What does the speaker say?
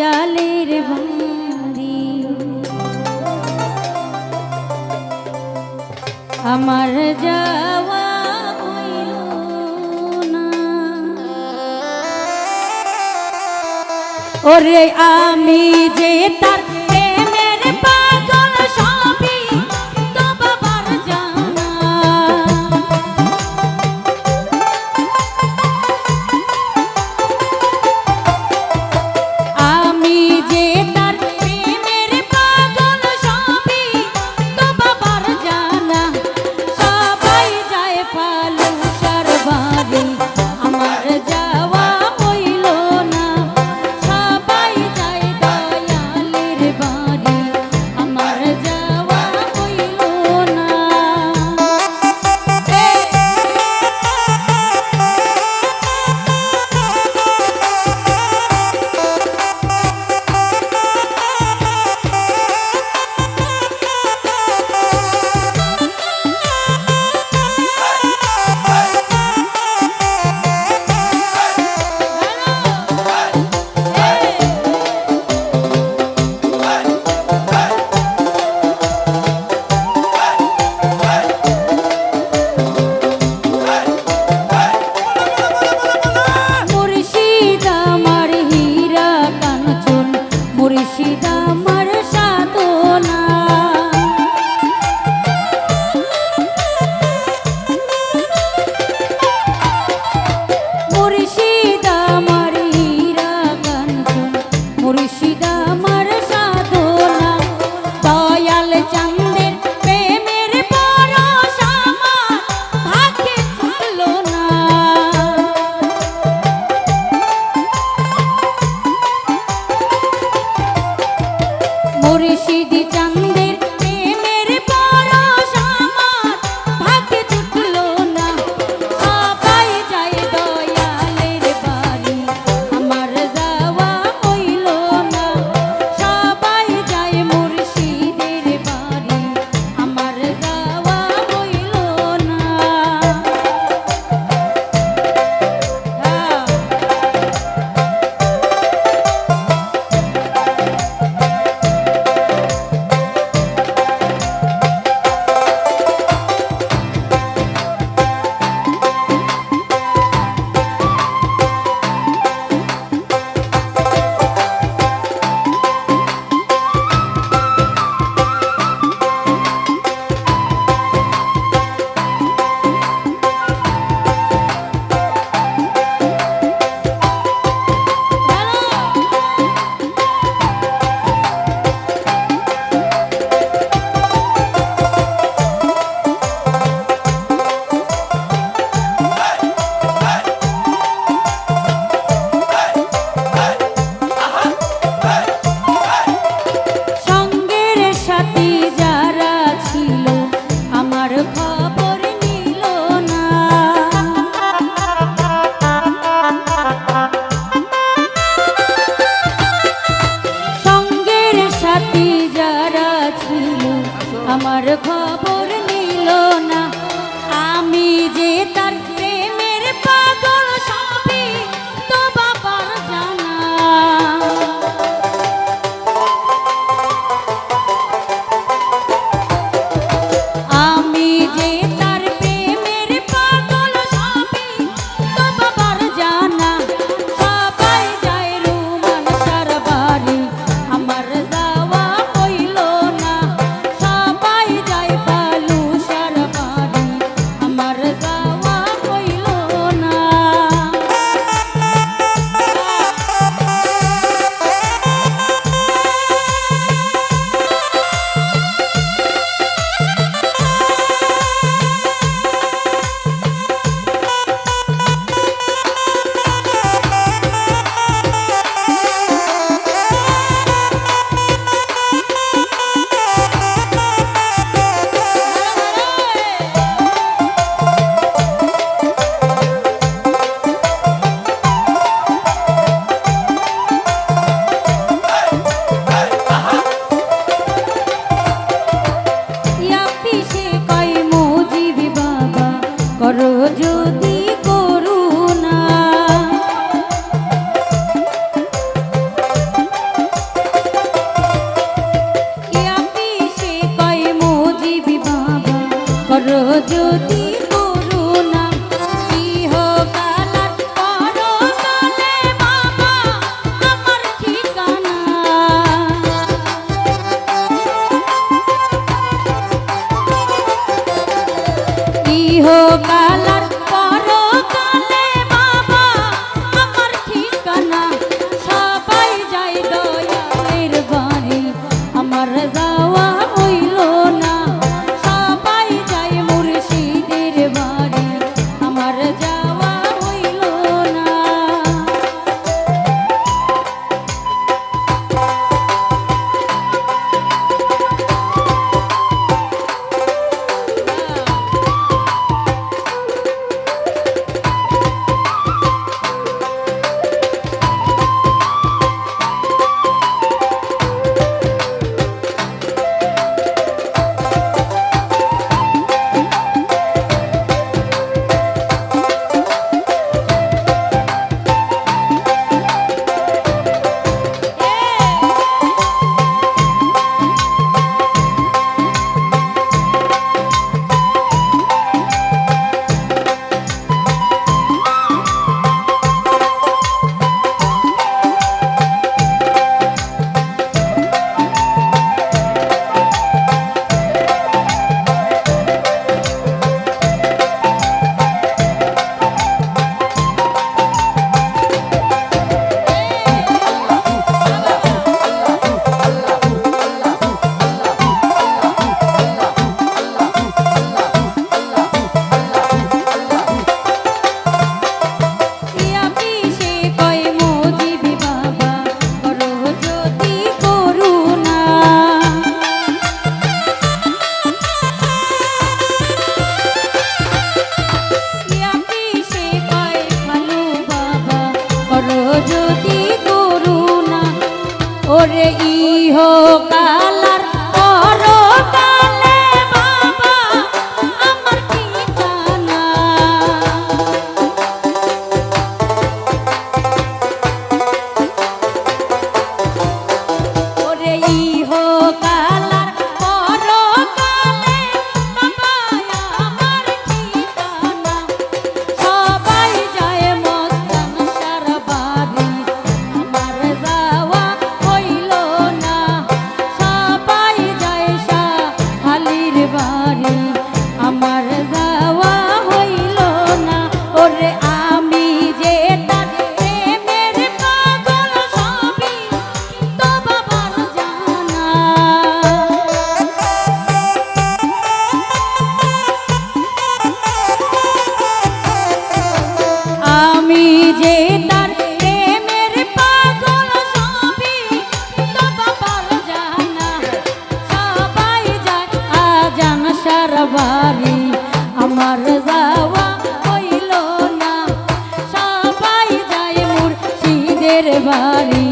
জালের বন্দি আমার যাওয়া হইল না। ওরে আমি যে তার Murishida. আমার খবর নিল না। আমি যে ইহ কালা ওরে ইহো যাওয়া হইল না সবাই যায় মুর্শিদের বাড়ি।